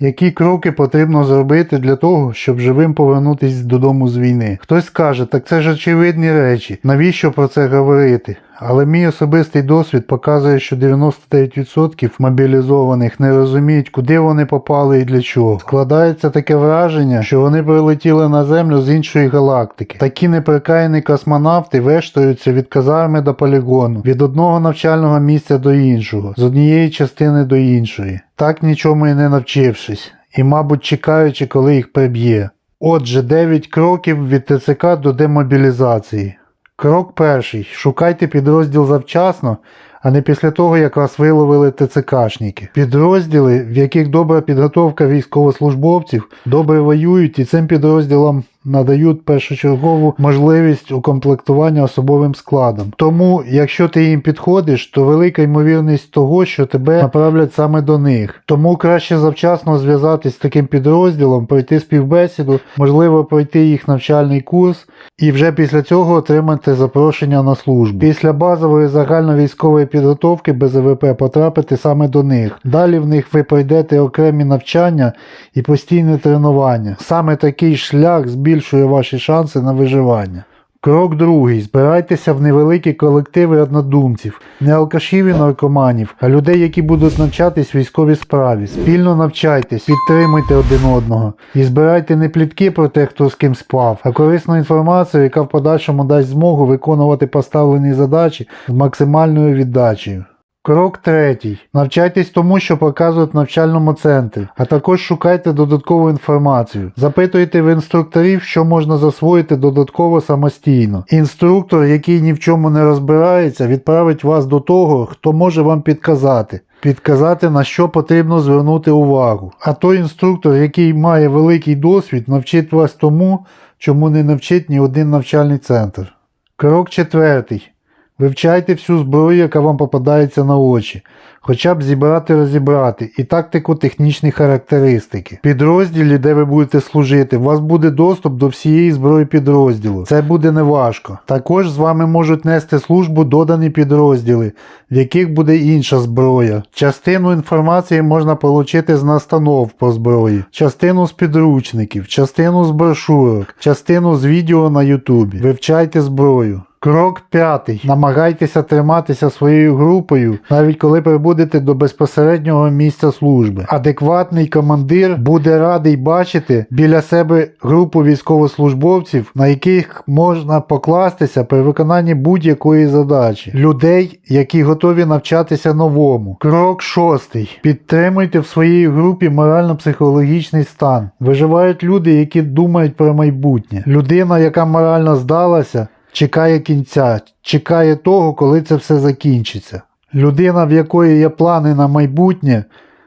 Які кроки потрібно зробити для того, щоб живим повернутися додому з війни? Хтось скаже, так це ж очевидні речі, навіщо про це говорити? Але мій особистий досвід показує, що 99% мобілізованих не розуміють, куди вони попали і для чого. Складається таке враження, що вони прилетіли на землю з іншої галактики. Такі неприкаяні космонавти вештаються від казарми до полігону, від одного навчального місця до іншого, з однієї частини до іншої, так нічому і не навчившись, і, мабуть, чекаючи, коли їх приб'є. Отже, 9 кроків від ТЦК до демобілізації. Крок перший. Шукайте підрозділ завчасно, а не після того, як вас виловили ТЦКшники. Підрозділи, в яких добра підготовка військовослужбовців, добре воюють і цим підрозділам надають першочергову можливість укомплектування особовим складом. Тому, якщо ти їм підходиш, то велика ймовірність того, що тебе направлять саме до них. Тому краще завчасно зв'язатись з таким підрозділом, пройти співбесіду, можливо, пройти їх навчальний курс і вже після цього отримати запрошення на службу. Після базової загальновійськової підготовки без ВП потрапити саме до них. Далі в них ви пройдете окремі навчання і постійне тренування. Саме такий шлях збільшує ваші шанси на виживання. Крок другий. Збирайтеся в невеликі колективи однодумців, не алкашів і наркоманів, а людей, які будуть навчатись військовій справі. Спільно навчайтесь, підтримуйте один одного і збирайте не плітки про те, хто з ким спав, а корисну інформацію, яка в подальшому дасть змогу виконувати поставлені задачі з максимальною віддачею. Крок третій. Навчайтесь тому, що показують в навчальному центрі, а також шукайте додаткову інформацію. Запитуйте в інструкторів, що можна засвоїти додатково самостійно. Інструктор, який ні в чому не розбирається, відправить вас до того, хто може вам підказати. Підказати, на що потрібно звернути увагу. А той інструктор, який має великий досвід, навчить вас тому, чому не навчить ні один навчальний центр. Крок четвертий. Вивчайте всю зброю, яка вам попадається на очі, хоча б зібрати розібрати і тактику технічні характеристики. В підрозділі, де ви будете служити, у вас буде доступ до всієї зброї підрозділу. Це буде неважко. Також з вами можуть нести службу додані підрозділи, в яких буде інша зброя. Частину інформації можна отримати з настанов по зброї, частину з підручників, частину з брошурок, частину з відео на Ютубі. Вивчайте зброю. Крок п'ятий. Намагайтеся триматися своєю групою, навіть коли прибудете до безпосереднього місця служби. Адекватний командир буде радий бачити біля себе групу військовослужбовців, на яких можна покластися при виконанні будь-якої задачі. Людей, які готові навчатися новому. Крок шостий. Підтримуйте в своїй групі морально-психологічний стан. Виживають люди, які думають про майбутнє. Людина, яка морально здалася, чекає кінця, чекає того, коли це все закінчиться. Людина, в якої є плани на майбутнє,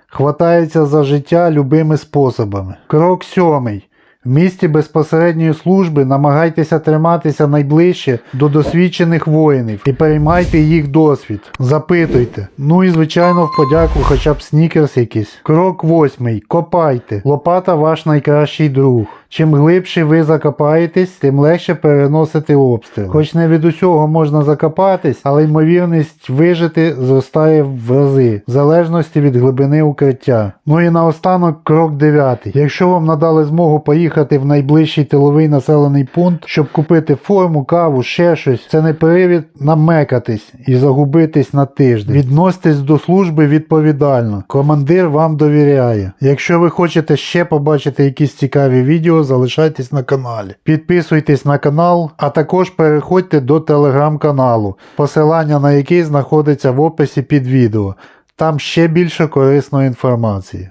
хватається за життя любими способами. Крок сьомий. В місті безпосередньої служби намагайтеся триматися найближче до досвідчених воїнів і переймайте їх досвід. Запитуйте. Ну і звичайно в подяку хоча б снікерс якийсь. Крок восьмий. Копайте. Лопата ваш найкращий друг. Чим глибше ви закопаєтесь, тим легше переносити обстріл. Хоч не від усього можна закопатись, але ймовірність вижити зростає в рази, в залежності від глибини укриття. Ну і наостанок крок дев'ятий. Якщо вам надали змогу поїхати в найближчий тиловий населений пункт, щоб купити форму, каву, ще щось, це не привід намекатись і загубитись на тиждень. Відноситесь до служби відповідально. Командир вам довіряє. Якщо ви хочете ще побачити якісь цікаві залишайтесь на каналі. Підписуйтесь на канал, а також переходьте до телеграм-каналу, посилання на який знаходиться в описі під відео. Там ще більше корисної інформації.